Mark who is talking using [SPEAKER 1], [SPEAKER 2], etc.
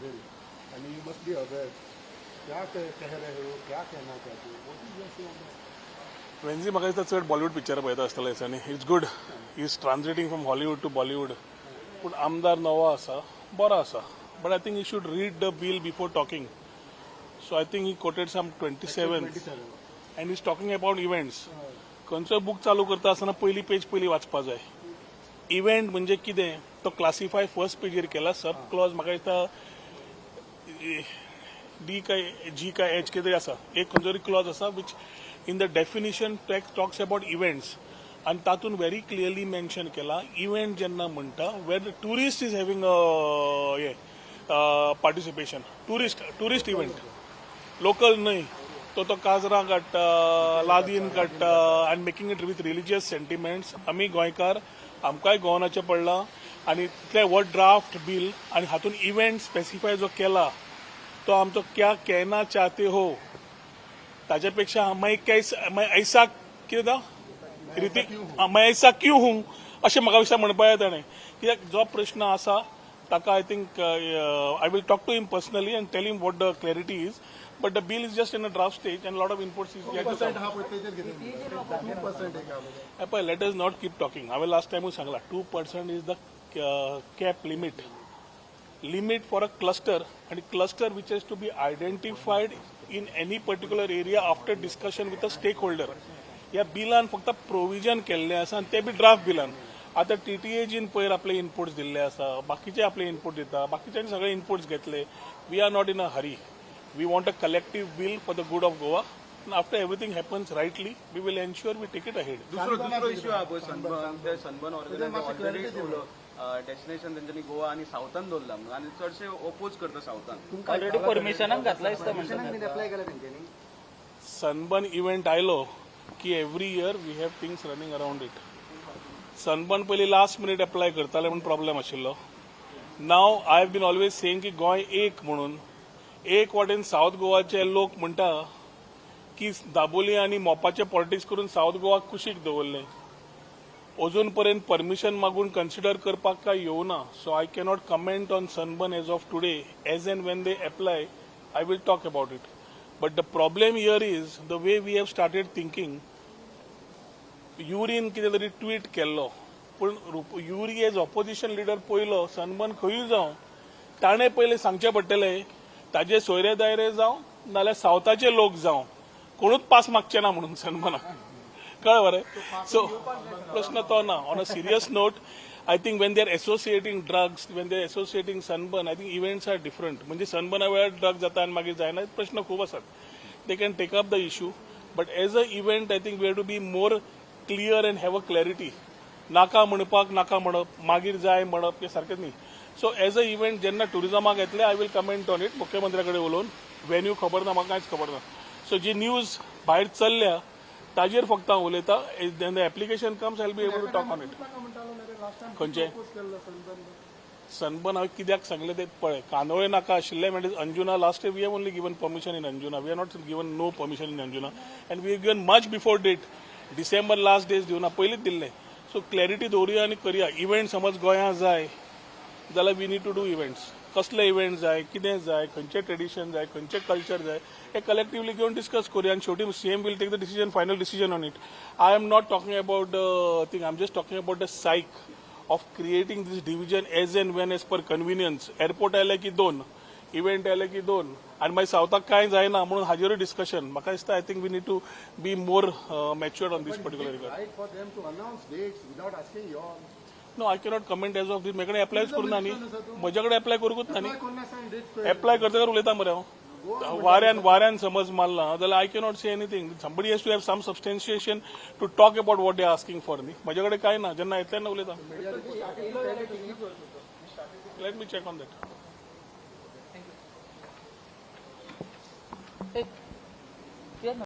[SPEAKER 1] bill, and you must be aware. क्या कह कह रहे हो क्या कहना चाहते हो? that?
[SPEAKER 2] वेन्झी म्हाका दिसता चड बॉलिवूड पिक्चर पळयता आसतले दिसांनी it's good is translating from Hollywood to Bollywood पूण आमदार नवो आसा बरो आसा but I think he should read the bill before talking so I think he quoted some twenty seven
[SPEAKER 1] 27.
[SPEAKER 2] And is talking about events खंयचोय book चालू करता आसतना पयली पेज पयली वाचपा जाय. इव्हेंट म्हणजे कितें? तो क्लासिफाय फर्स्ट पेजीर केला. सब क्लॉज म्हाका दिसता डी काय जी काय एच कितें आसा एक खंयचो तरी क्लॉज आसा which in the definition text talks about events आनी तातून व्हेरी क्लियरली मेन्शन केला इव्हेंट जेन्ना म्हणटा where the tourist is having हे participation tourist tourist event local न्हय तो तो काजरां काडटा लादीन काडटा आनी making it with religious sentiments आमी गोंयकार आमकांय गोवनाचें पडलां. आनी इतले हो ड्राफ्ट बील आनी हातून इव्हेंट स्पेसिफाय जो केला तो आमचो क्या कहना चाहते हो? ताच्या पेक्षा मैं कैस मैं ऐसा कितें जाता रिती मैं ऐसा क्यू हूं? अशें म्हाका दिसता म्हणपा जाय ताणें कित्याक जो प्रश्न आसा ताका I think I will talk to him personally and tell him what the clarity is but the bill is just in a draft stage and lot of inputs is
[SPEAKER 1] हा.
[SPEAKER 2] पळय let is not keep talking हांवें last टायमूच सांगला two percent is the cap limit limit. For a cluster and cluster which has to be identified in any particular area after discussion with a stakeholder. या बिलान फक्त provision केल्लें आसा आनी तें बी ड्राफ्ट बिलान. आतां टीटीएजीन पयर आपले इनपुट्स दिल्ले आसा बाकीचे आपले इनपुट दिता बाकीच्यांनी सगळे इनपुट्स घेतले. We are not in a hurry we want a collective bill for the good of Goa after everything happens rightly we will ensure we take it ahead
[SPEAKER 3] destination तेंच्यांनी गोवा आनी सावथान दवरला म्हणून. आनी चडशे ओपोज करता सावथान.
[SPEAKER 4] ऑलरेडी परमिशनाक घातला दिसता म्हणटा
[SPEAKER 2] सनबर्न इव्हेंट आयलो की every year we have things running around it Sunburn पयलीं लास्ट मिनीट एप्लाय करताले म्हणून प्रॉब्लेम आशिल्लो नाव I have been always saying की गोंय एक म्हणून. एक वाटेन सावथ गोवाचे लोक म्हणटा की दाबोली आनी मोपाचे पॉलिटिक्स करून सावथ गोवा कुशीक दवरले. अजून पर्यंत परमिशन मागून कन्सिडर करपाक काय येवना so I cannot comment on Sunburn as of today as and when they apply I will talk about it but the problem here is the way we have started thinking urine कितें तरी tweet केल्लो. पूण रुप- Yuri as opposition leader पयलो Sunburn खंयूय जावं. ताणें पयलें सांगचें पडटलें ताजे सोयरे दायरे जावं नाल्यार सावथाचे लोक जावं. कोणूच पास मागचे ना म्हणून सनबर्नाक कळ्ळें मरे सो प्रश्न तो ना on a serious note I think when they are associating drugs when they are associating Sunburn I think events are different म्हणजे सनबर्ना वेळार ड्रग जाता आनी मागीर जायना प्रश्न खूब आसात they can take up the issue but as a event I think we have to be more clear and have a clarity नाका म्हणपाक नाका म्हणप मागीर जाय म्हणप हे सारकें न्ही. सो एज अ इव्हेंट जेन्ना टुरिजमाक येतले I will comment on it मुख्यमंत्र्या कडेन उलोवन वेन्यू खबर ना म्हाका कांयच खबर ना सो जी न्यूज भायर चल्ल्या ताजेर फक्त हांव उलयतां the application comes I be able to talk on it खंयचे सनबर्न हांवें कित्याक सांगलें तें पळय कांदोळे नाका आशिल्ले म्हणजे Anjuna last we have only given permission in Anjuna. We are not given no permission in Anjuna. And we have given much before date December last days दिवना पयलींच दिल्ले. सो क्लॅरिटी दवरुया आनी करया. इव्हेंट समज गोंयांत जाय. जाल्यार we need to do events कसले event जाय कितें जाय खंयचे ट्रेडिशन जाय खंयचे कल्चर जाय हे कलेक्टिवली घेवन डिस्कस करूया आनी शेवटी CM will take the decision final decision on it I am not talking about the thing I am just talking about the psyche of creating this division as and when as per convenience airport आयले की दोन event आयले की दोन. आनी मागीर सावथाक कांय जायना म्हणून हाजेरूय डिस्कशन म्हाका दिसता I think we need to be more matured on this particular no I cannot comment as of this म्हजे कडेन एप्लायच करूना न्ही म्हजे कडेन एप्लाय करूंकूच ना न्ही
[SPEAKER 1] dates
[SPEAKER 2] एप्लाय करतकर उलयता मरे हांव वाऱ्यान वाऱ्यान समज मारला जाल्यार I cannot say anything somebody has to have some substantiation to talk about what they asking for न्ही म्हजे कडेन कांय ना? जेन्ना येतले ना उलयता let me check on that